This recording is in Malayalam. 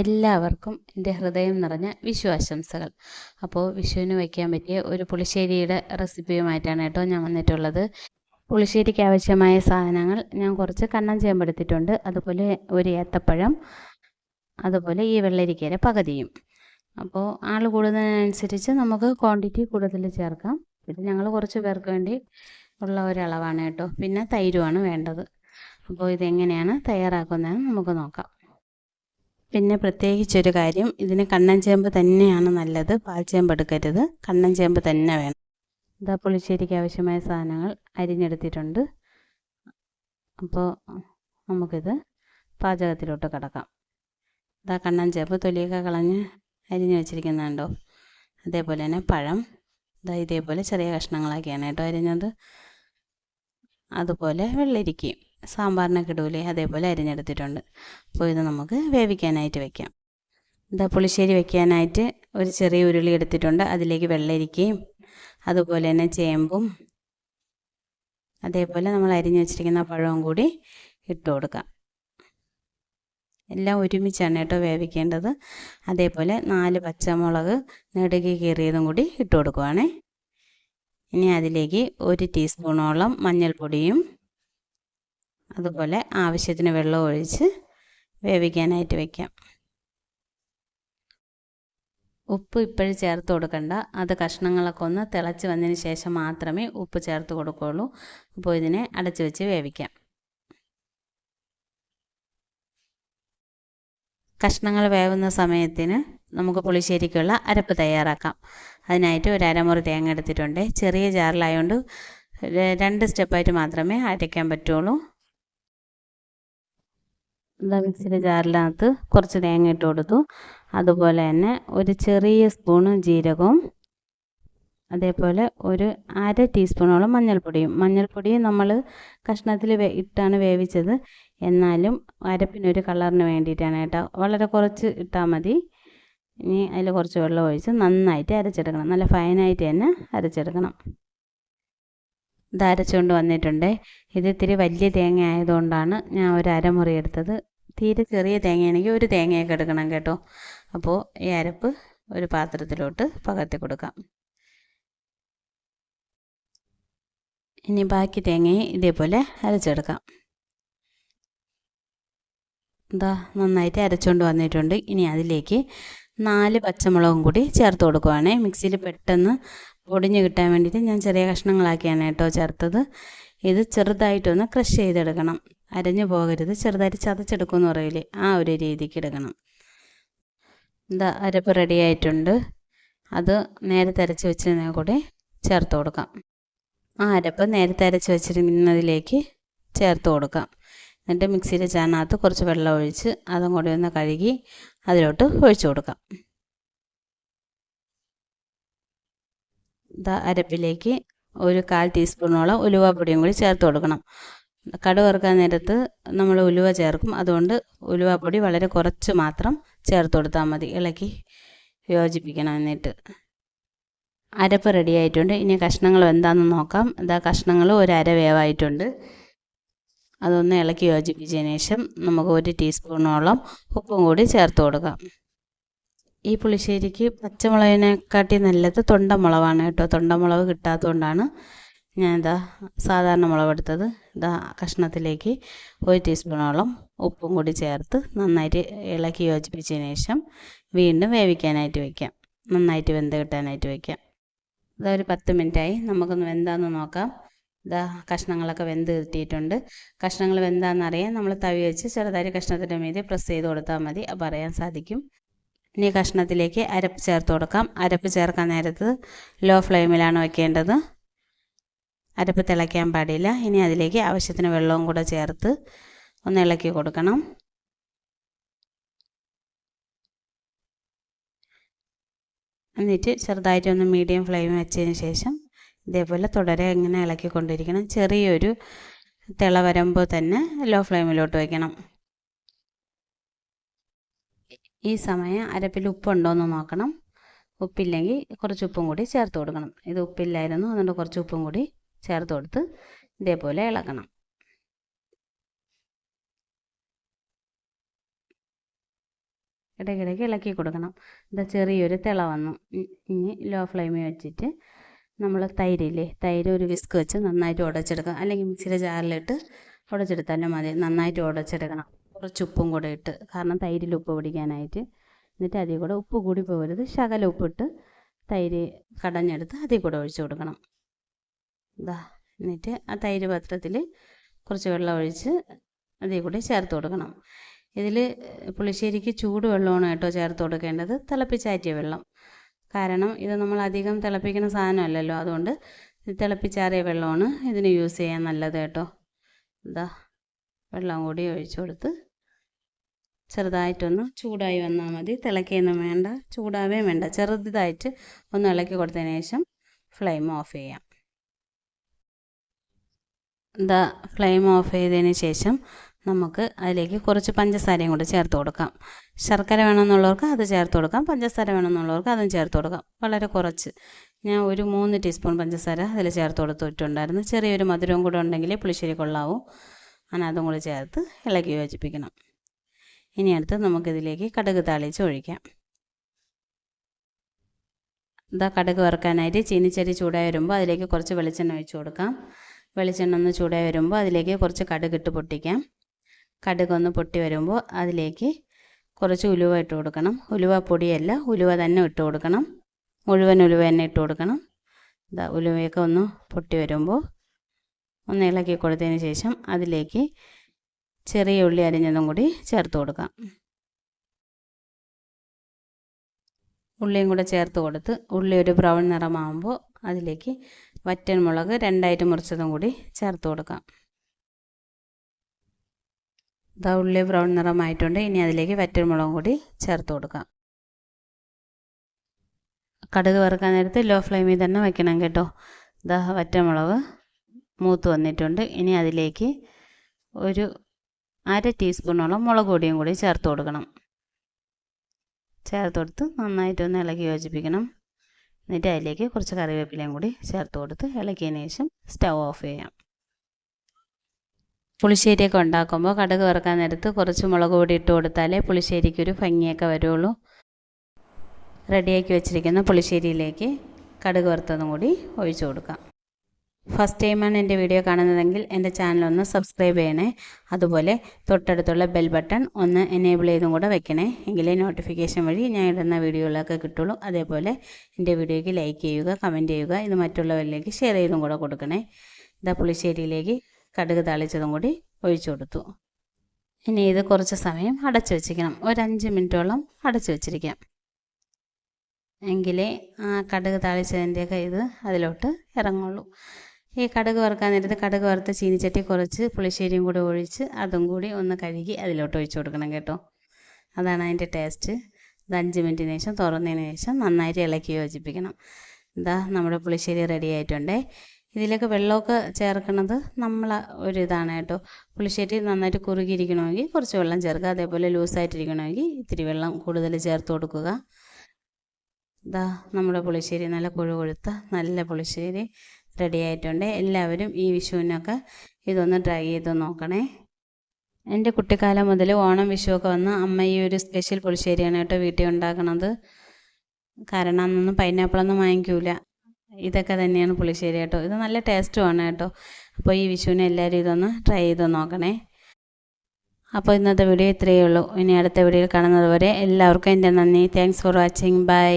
എല്ലാവർക്കും എന്റെ ഹൃദയം നിറഞ്ഞ വിഷു ആശംസകൾ അപ്പോൾ വിഷുവിന് വയ്ക്കാൻ പറ്റിയ ഒരു പുളിശ്ശേരിയുടെ റെസിപ്പിയുമായിട്ടാണ് കേട്ടോ ഞാൻ വന്നിട്ടുള്ളത്. പുളിശ്ശേരിക്ക് ആവശ്യമായ സാധനങ്ങൾ ഞാൻ കുറച്ച് കണ്ണം ചേമ്പെടുത്തിട്ടുണ്ട്. അതുപോലെ ഒരു ഏത്തപ്പഴം അതുപോലെ ഈ വെള്ളരിക്കയുടെ പകുതിയും. അപ്പോൾ ആൾ കൂടുന്നതിനനുസരിച്ച് നമുക്ക് ക്വാണ്ടിറ്റി കൂടുതൽ ചേർക്കാം. ഇത് ഞങ്ങൾ കുറച്ച് പേർക്ക് വേണ്ടി ഉള്ള ഒരളവാണ് കേട്ടോ. പിന്നെ തൈരുമാണ് വേണ്ടത്. അപ്പോൾ ഇതെങ്ങനെയാണ് തയ്യാറാക്കുന്നതെന്ന് നമുക്ക് നോക്കാം. പിന്നെ പ്രത്യേകിച്ചൊരു കാര്യം ഇതിന് കണ്ണൻ ചേമ്പ് തന്നെയാണ് നല്ലത്. പാൽച്ചേമ്പ് എടുക്കരുത്. കണ്ണൻ ചേമ്പ് തന്നെ വേണം. ഇതാ പുളിശ്ശേരിക്ക് ആവശ്യമായ സാധനങ്ങൾ അരിഞ്ഞെടുത്തിട്ടുണ്ട്. അപ്പോൾ നമുക്കിത് പാചകത്തിലോട്ട് കിടക്കാം. ഇതാ കണ്ണൻ ചേമ്പ് തൊലിയൊക്കെ കളഞ്ഞ് അരിഞ്ഞ് വെച്ചിരിക്കുന്നുണ്ടോ? അതേപോലെ തന്നെ പഴം. ഇതാ ഇതേപോലെ ചെറിയ കഷ്ണങ്ങളാക്കിയാണ് കേട്ടോ അരിഞ്ഞത്. അതുപോലെ വെള്ളരിക്കയും. സാമ്പാറിനൊക്കെ ഇടൂലേ അതേപോലെ അരിഞ്ഞെടുത്തിട്ടുണ്ട്. അപ്പോൾ ഇത് നമുക്ക് വേവിക്കാനായിട്ട് വെക്കാം. ഇതാ പുളിശ്ശേരി വെക്കാനായിട്ട് ഒരു ചെറിയ ഉരുളി എടുത്തിട്ടുണ്ട്. അതിലേക്ക് വെള്ളരിക്കയും അതുപോലെ തന്നെ ചേമ്പും അതേപോലെ നമ്മൾ അരിഞ്ഞു വെച്ചിരിക്കുന്ന പഴവും കൂടി ഇട്ട് കൊടുക്കാം. എല്ലാം ഒരുമിച്ചാണ് കേട്ടോ വേവിക്കേണ്ടത്. അതേപോലെ നാല് പച്ചമുളക് നെടുകി കീറിയതും കൂടി ഇട്ട് കൊടുക്കുവാണേ. ഇനി അതിലേക്ക് ഒരു ടീസ്പൂണോളം മഞ്ഞൾപ്പൊടിയും അതുപോലെ ആവശ്യത്തിന് വെള്ളം ഒഴിച്ച് വേവിക്കാനായിട്ട് വെക്കാം. ഉപ്പ് ഇപ്പോഴും ചേർത്ത് കൊടുക്കണ്ട. അത് കഷ്ണങ്ങളൊക്കെ ഒന്ന് തിളച്ച് വന്നതിന് ശേഷം മാത്രമേ ഉപ്പ് ചേർത്ത് കൊടുക്കുകയുള്ളൂ. അപ്പോൾ ഇതിനെ അടച്ച് വെച്ച് വേവിക്കാം. കഷ്ണങ്ങൾ വേവുന്ന സമയത്തിന് നമുക്ക് പുളിശ്ശേരിക്കുള്ള അരപ്പ് തയ്യാറാക്കാം. അതിനായിട്ട് ഒരു അരമുറി തേങ്ങ എടുത്തിട്ടുണ്ട്. ചെറിയ ജാറിലായതുകൊണ്ട് രണ്ട് സ്റ്റെപ്പായിട്ട് മാത്രമേ അരയ്ക്കാൻ പറ്റുള്ളൂ എന്താ മിക്സിയുടെ ജാറിനകത്ത് കുറച്ച് തേങ്ങ ഇട്ട് കൊടുത്തു. അതുപോലെ തന്നെ ഒരു ചെറിയ സ്പൂണ് ജീരകവും അതേപോലെ ഒരു അര ടീസ്പൂണോളം മഞ്ഞൾപ്പൊടിയും. മഞ്ഞൾപ്പൊടി നമ്മൾ കഷ്ണത്തിൽ ഇട്ടാണ് വേവിച്ചത്. എന്നാലും അരപ്പിനൊരു കളറിന് വേണ്ടിയിട്ടാണ് കേട്ടോ. വളരെ കുറച്ച് ഇട്ടാൽ മതി. ഇനി അതിൽ കുറച്ച് വെള്ളം ഒഴിച്ച് നന്നായിട്ട് അരച്ചെടുക്കണം. നല്ല ഫൈനായിട്ട് തന്നെ അരച്ചെടുക്കണം. ഇത് അരച്ചുകൊണ്ട് വന്നിട്ടുണ്ട്. ഇത് ഇത്തിരി വലിയ തേങ്ങ ആയതുകൊണ്ടാണ് ഞാൻ ഒരു അരമുറി എടുത്തത്. തീരെ ചെറിയ തേങ്ങയാണെങ്കിൽ ഒരു തേങ്ങയൊക്കെ എടുക്കണം കേട്ടോ. അപ്പോൾ ഈ അരപ്പ് ഒരു പാത്രത്തിലോട്ട് പകർത്തി കൊടുക്കാം. ഇനി ബാക്കി തേങ്ങയും ഇതേപോലെ അരച്ചെടുക്കാം. എന്താ നന്നായിട്ട് അരച്ചുകൊണ്ട് വന്നിട്ടുണ്ട്. ഇനി അതിലേക്ക് നാല് പച്ചമുളകും കൂടി ചേർത്ത് കൊടുക്കുവാണേ. മിക്സിയിൽ പെട്ടെന്ന് പൊടിഞ്ഞ് കിട്ടാൻ വേണ്ടിയിട്ട് ഞാൻ ചെറിയ കഷ്ണങ്ങളാക്കിയാണ് കേട്ടോ ചേർത്തത്. ഇത് ചെറുതായിട്ടൊന്ന് ക്രഷ് ചെയ്തെടുക്കണം. അരഞ്ഞു പോകരുത്. ചെറുതായിട്ട് ചതച്ചെടുക്കുമെന്ന് പറയില്ലേ ആ ഒരു രീതിക്ക് എടുക്കണം. എന്താ അരപ്പ് റെഡി ആയിട്ടുണ്ട്. അത് നേരെ അരച്ച് വെച്ചിരുന്ന കൂടെ ചേർത്ത് കൊടുക്കാം. ആ അരപ്പ് നേരെ അരച്ച് വെച്ചിരുന്നതിലേക്ക് ചേർത്ത് കൊടുക്കാം. എന്നിട്ട് മിക്സിയുടെ ചാനകത്ത് കുറച്ച് വെള്ളം ഒഴിച്ച് അതും കൂടി ഒന്ന് കഴുകി അതിലോട്ട് ഒഴിച്ചു കൊടുക്കാം. അരപ്പിലേക്ക് ഒരു കാൽ ടീസ്പൂണോളം ഉലുവാപ്പൊടിയും കൂടി ചേർത്ത് കൊടുക്കണം. കടുക് വറുക്കാൻ നേരത്ത് നമ്മൾ ഉലുവ ചേർക്കും. അതുകൊണ്ട് ഉലുവാപ്പൊടി വളരെ കുറച്ച് മാത്രം ചേർത്ത് കൊടുത്താൽ മതി. ഇളക്കി യോജിപ്പിക്കണം എന്നിട്ട് അരപ്പ് റെഡി ആയിട്ടുണ്ട്. ഇനി കഷ്ണങ്ങൾ എന്താണെന്ന് നോക്കാം. ഇതാ കഷ്ണങ്ങൾ ഒരു അര വേവായിട്ടുണ്ട്. അതൊന്ന് ഇളക്കി യോജിപ്പിച്ചതിന് ശേഷം നമുക്ക് ഒരു ടീസ്പൂണോളം ഉപ്പും കൂടി ചേർത്ത് കൊടുക്കാം. ഈ പുളിശ്ശേരിക്ക് പച്ചമുളകിനെക്കാട്ടി നല്ലത് തൊണ്ടമുളകാണ് കേട്ടോ. തൊണ്ടമുളക് കിട്ടാത്തതുകൊണ്ടാണ് ഞാൻ ഇതാ സാധാരണ മുളക് എടുത്തത് ഇതാ കഷ്ണത്തിലേക്ക് ഒരു ടീസ്പൂണോളം ഉപ്പും കൂടി ചേർത്ത് നന്നായിട്ട് ഇളക്കി യോജിപ്പിച്ചതിന് ശേഷം വീണ്ടും വേവിക്കാനായിട്ട് വയ്ക്കാം നന്നായിട്ട് വെന്ത് കിട്ടാനായിട്ട് വയ്ക്കാം ഇതാ ഒരു പത്ത് മിനിറ്റായി. നമുക്കൊന്ന് വെന്താന്ന് നോക്കാം. ഇതാ കഷ്ണങ്ങളൊക്കെ വെന്ത് കിട്ടിയിട്ടുണ്ട്. കഷ്ണങ്ങൾ വെന്താണെന്നറിയാൻ നമ്മൾ തവി വെച്ച് ചെറുതായി കഷ്ണത്തിന്റെ മീതെ പ്രസ് ചെയ്ത് കൊടുത്താൽ മതി. പറയാൻ സാധിക്കും. ഇനി കഷ്ണത്തിലേക്ക് അരപ്പ് ചേർത്ത് കൊടുക്കാം. അരപ്പ് ചേർക്കാൻ നേരത്ത് ലോ ഫ്ലെയിമിലാണ് വെക്കേണ്ടത്. അരപ്പ് തിളയ്ക്കാൻ പാടില്ല. ഇനി അതിലേക്ക് ആവശ്യത്തിന് വെള്ളവും കൂടെ ചേർത്ത് ഒന്ന് ഇളക്കി കൊടുക്കണം. എന്നിട്ട് ചെറുതായിട്ട് ഒന്ന് മീഡിയം ഫ്ലെയിം വെച്ചതിന് ശേഷം ഇതേപോലെ തുടരെ ഇങ്ങനെ ഇളക്കിക്കൊണ്ടിരിക്കണം ചെറിയൊരു തിള വരുമ്പോൾ തന്നെ ലോ ഫ്ലെയിമിലോട്ട് വയ്ക്കണം ഈ സമയം അരപ്പിൽ ഉപ്പുണ്ടോ എന്ന് നോക്കണം. ഉപ്പില്ലെങ്കിൽ കുറച്ച് ഉപ്പും കൂടി ചേർത്ത് കൊടുക്കണം. ഇത് ഉപ്പില്ലായിരുന്നു. അതുകൊണ്ട് കുറച്ച് ഉപ്പും കൂടി ചേർത്ത് കൊടുത്ത് ഇതേപോലെ ഇളക്കണം ഇടയ്ക്കിടയ്ക്ക് ഇളക്കി കൊടുക്കണം. ഇതാ ചെറിയൊരു തിള വന്നു. ഇനി ലോ ഫ്ലെയിമിൽ വെച്ചിട്ട് നമ്മൾ തൈരില്ലേ തൈര് ഒരു വിസ്ക് വെച്ച് നന്നായിട്ട് ഉടച്ചെടുക്കാം അല്ലെങ്കിൽ മിക്സിയുടെ ജാറിലിട്ട് ഉടച്ചെടുത്താലും മതി. നന്നായിട്ട് ഉടച്ചെടുക്കണം. കുറച്ച് ഉപ്പും കൂടെ ഇട്ട്. കാരണം തൈരിൽ ഉപ്പ് പിടിക്കാനായിട്ട്. എന്നിട്ട് അതിൽ കൂടെ ഉപ്പ് കൂടി പോകരുത്. ശകലം ഉപ്പിട്ട് തൈര് കടഞ്ഞെടുത്ത് അതിൽ കൂടെ ഒഴിച്ചു കൊടുക്കണം. ഇതാ എന്നിട്ട് ആ തൈര് പാത്രത്തിൽ കുറച്ച് വെള്ളം ഒഴിച്ച് അതിൽ കൂടി ചേർത്ത് കൊടുക്കണം. ഇതിൽ പുളിശ്ശേരിക്ക് ചൂട് വെള്ളമാണ് കേട്ടോ ചേർത്ത് കൊടുക്കേണ്ടത്. തിളപ്പിച്ചാറ്റിയ വെള്ളം. കാരണം ഇത് നമ്മൾ അധികം തിളപ്പിക്കുന്ന സാധനമല്ലല്ലോ. അതുകൊണ്ട് തിളപ്പിച്ചാറിയ വെള്ളമാണ് ഇതിന് യൂസ് ചെയ്യാൻ നല്ലത് കേട്ടോ. ഇതാ വെള്ളം കൂടി ഒഴിച്ചു കൊടുത്ത് ചെറുതായിട്ടൊന്ന് ചൂടായി വന്നാൽ മതി. തിളക്കിയൊന്നും വേണ്ട ചൂടാവേ വേണ്ട. ചെറുതായിട്ട് ഒന്ന് ഇളക്കി കൊടുത്തതിന് ശേഷം ഫ്ലെയിം ഓഫ് ചെയ്യാം. ഇതാ ഫ്ലെയിം ഓഫ് ചെയ്തതിന് ശേഷം നമുക്ക് അതിലേക്ക് കുറച്ച് പഞ്ചസാരയും കൂടി ചേർത്ത് കൊടുക്കാം. ശർക്കര വേണമെന്നുള്ളവർക്ക് അത് ചേർത്ത് കൊടുക്കാം. പഞ്ചസാര വേണമെന്നുള്ളവർക്ക് അതും ചേർത്ത് കൊടുക്കാം. വളരെ കുറച്ച്. ഞാൻ ഒരു മൂന്ന് ടീസ്പൂൺ പഞ്ചസാര അതിൽ ചേർത്ത് കൊടുത്തിട്ടുണ്ടായിരുന്നു. ചെറിയൊരു മധുരവും കൂടെ ഉണ്ടെങ്കിൽ പുളിശ്ശേരി കൊള്ളാവും. അങ്ങനെ അതും കൂടി ചേർത്ത് ഇളക്കി യോജിപ്പിക്കണം. ഇനി അടുത്ത് നമുക്കിതിലേക്ക് കടുക് താളിച്ച് ഒഴിക്കാം. ഇതാ കടുക് വറുക്കാനായിട്ട് ചീനിച്ചരി ചൂടായി വരുമ്പോൾ അതിലേക്ക് കുറച്ച് വെളിച്ചെണ്ണ ഒഴിച്ച് കൊടുക്കാം. വെളിച്ചെണ്ണ ഒന്ന് ചൂടായി വരുമ്പോൾ അതിലേക്ക് കുറച്ച് കടുക് ഇട്ട് പൊട്ടിക്കാം. കടുക് ഒന്ന് പൊട്ടി വരുമ്പോൾ അതിലേക്ക് കുറച്ച് ഉലുവ ഇട്ട് കൊടുക്കണം. ഉലുവ പൊടിയല്ല ഉലുവ തന്നെ ഇട്ട് കൊടുക്കണം. മുഴുവൻ ഉലുവ തന്നെ ഇട്ട് കൊടുക്കണം. ഇതാ ഉലുവയൊക്കെ ഒന്ന് പൊട്ടി വരുമ്പോൾ ഒന്ന് ഇളക്കി കൊടുത്തതിന് ശേഷം അതിലേക്ക് ചെറിയ ഉള്ളി അരിഞ്ഞതും കൂടി ചേർത്ത് കൊടുക്കാം. ഉള്ളിയും കൂടെ ചേർത്ത് കൊടുത്ത് ഉള്ളി ഒരു ബ്രൗൺ നിറമാകുമ്പോൾ അതിലേക്ക് വറ്റൻ മുളക് രണ്ടായിട്ട് മുറിച്ചതും കൂടി ചേർത്ത് കൊടുക്കാം. ഇതാ ഉള്ളി ബ്രൗൺ നിറമായിട്ടുണ്ട്. ഇനി അതിലേക്ക് വറ്റൻ മുളകും കൂടി ചേർത്ത് കൊടുക്കാം. കടുക് വറുക്കാൻ നേരത്ത് ലോ ഫ്ലെയിമിൽ തന്നെ വയ്ക്കണം കേട്ടോ. ഇതാ വറ്റമുളക് മൂത്ത് വന്നിട്ടുണ്ട്. ഇനി അതിലേക്ക് ഒരു അര ടീസ്പൂണോളം മുളക് പൊടിയും കൂടി ചേർത്ത് കൊടുക്കണം. ചേർത്ത് കൊടുത്ത് നന്നായിട്ടൊന്ന് ഇളക്കി യോജിപ്പിക്കണം. എന്നിട്ട് അതിലേക്ക് കുറച്ച് കറിവേപ്പിലയും കൂടി ചേർത്ത് കൊടുത്ത് ഇളക്കിയതിന് ശേഷം സ്റ്റൗ ഓഫ് ചെയ്യാം. പുളിശ്ശേരിയൊക്കെ ഉണ്ടാക്കുമ്പോൾ കടുക് വറുക്കാൻ നേരത്ത് കുറച്ച് മുളക് പൊടി ഇട്ട് കൊടുത്താലേ പുളിശ്ശേരിക്കൊരു ഭംഗിയൊക്കെ വരുള്ളൂ. റെഡിയാക്കി വെച്ചിരിക്കുന്ന പുളിശ്ശേരിയിലേക്ക് കടുക് വറുത്തതും കൂടി ഒഴിച്ചു കൊടുക്കാം. ഫസ്റ്റ് ടൈമാണ് എന്റെ വീഡിയോ കാണുന്നതെങ്കിൽ എന്റെ ചാനൽ ഒന്ന് സബ്സ്ക്രൈബ് ചെയ്യണേ. അതുപോലെ തൊട്ടടുത്തുള്ള ബെൽ ബട്ടൺ ഒന്ന് എനേബിൾ ചെയ്തും കൂടെ വെക്കണേ. എങ്കിലേ നോട്ടിഫിക്കേഷൻ വഴി ഞാൻ ഇടുന്ന വീഡിയോകളൊക്കെ കിട്ടുള്ളൂ. അതേപോലെ എന്റെ വീഡിയോയ്ക്ക് ലൈക്ക് ചെയ്യുക കമന്റ് ചെയ്യുക ഇത് മറ്റുള്ളവരിലേക്ക് ഷെയർ ചെയ്തും കൂടെ കൊടുക്കണേ. ഇതാ പുളിശ്ശേരിയിലേക്ക് കടുക് താളിച്ചതും കൂടി ഒഴിച്ചു കൊടുത്തു. ഇനി ഇത് കുറച്ച് സമയം അടച്ചു വെച്ചിരിക്കണം. ഒരു അഞ്ച് മിനിറ്റോളം അടച്ചു വെച്ചിരിക്കാം. എങ്കിലേ ആ കടുക് താളിച്ചതിന്റെയൊക്കെ ഇത് അതിലോട്ട് ഇറങ്ങുള്ളൂ. ഈ കടുക് വറുക്കാൻ നേരത്ത് കടുക് വറുത്ത ചീനിച്ചട്ടി കുറച്ച് പുളിശ്ശേരിയും കൂടി ഒഴിച്ച് അതും കൂടി ഒന്ന് കഴുകി അതിലോട്ട് ഒഴിച്ചു കൊടുക്കണം കേട്ടോ. അതാണ് അതിന്റെ ടേസ്റ്റ്. ഇത് അഞ്ച് മിനിറ്റിന് ശേഷം തുറന്നതിന് ശേഷം നന്നായിട്ട് ഇളക്കി യോജിപ്പിക്കണം. ഇതാ നമ്മുടെ പുളിശ്ശേരി റെഡി ആയിട്ടുണ്ടേ. ഇതിലേക്ക് വെള്ളമൊക്കെ ചേർക്കുന്നത് നമ്മൾ ഇതാണ് കേട്ടോ. പുളിശ്ശേരി നന്നായിട്ട് കുറുകിയിരിക്കണമെങ്കിൽ കുറച്ച് വെള്ളം ചേർക്കുക. അതേപോലെ ലൂസായിട്ടിരിക്കണമെങ്കിൽ ഇത്തിരി വെള്ളം കൂടുതൽ ചേർത്ത് കൊടുക്കുക. ഇതാ നമ്മുടെ പുളിശ്ശേരി നല്ല കുഴു കൊഴുത്ത നല്ല പുളിശ്ശേരി. റെഡി ആയിട്ടുണ്ട്. എല്ലാവരും ഈ വിഷുവിനൊക്കെ ഇതൊന്ന് ട്രൈ ചെയ്ത് നോക്കണേ. എന്റെ കുട്ടിക്കാലം മുതൽ ഓണം വിഷുവൊക്കെ വന്ന് അമ്മ ഈ ഒരു സ്പെഷ്യൽ പുളിശ്ശേരിയാണ് കേട്ടോ വീട്ടിൽ ഉണ്ടാക്കണത്. കാരണം അന്നൊന്നും പൈനാപ്പിളൊന്നും വാങ്ങിക്കൂല. ഇതൊക്കെ തന്നെയാണ് പുളിശ്ശേരി കേട്ടോ. ഇത് നല്ല ടേസ്റ്റുമാണ് കേട്ടോ. അപ്പോൾ ഈ വിഷുവിന് എല്ലാവരും ഇതൊന്ന് ട്രൈ ചെയ്ത് നോക്കണേ. അപ്പോൾ ഇന്നത്തെ വീഡിയോ ഇത്രയേ ഉള്ളൂ. ഇനി അടുത്ത വീഡിയോയിൽ കാണുന്നത് വരെ എല്ലാവർക്കും എന്റെ നന്ദി. Thanks for watching bye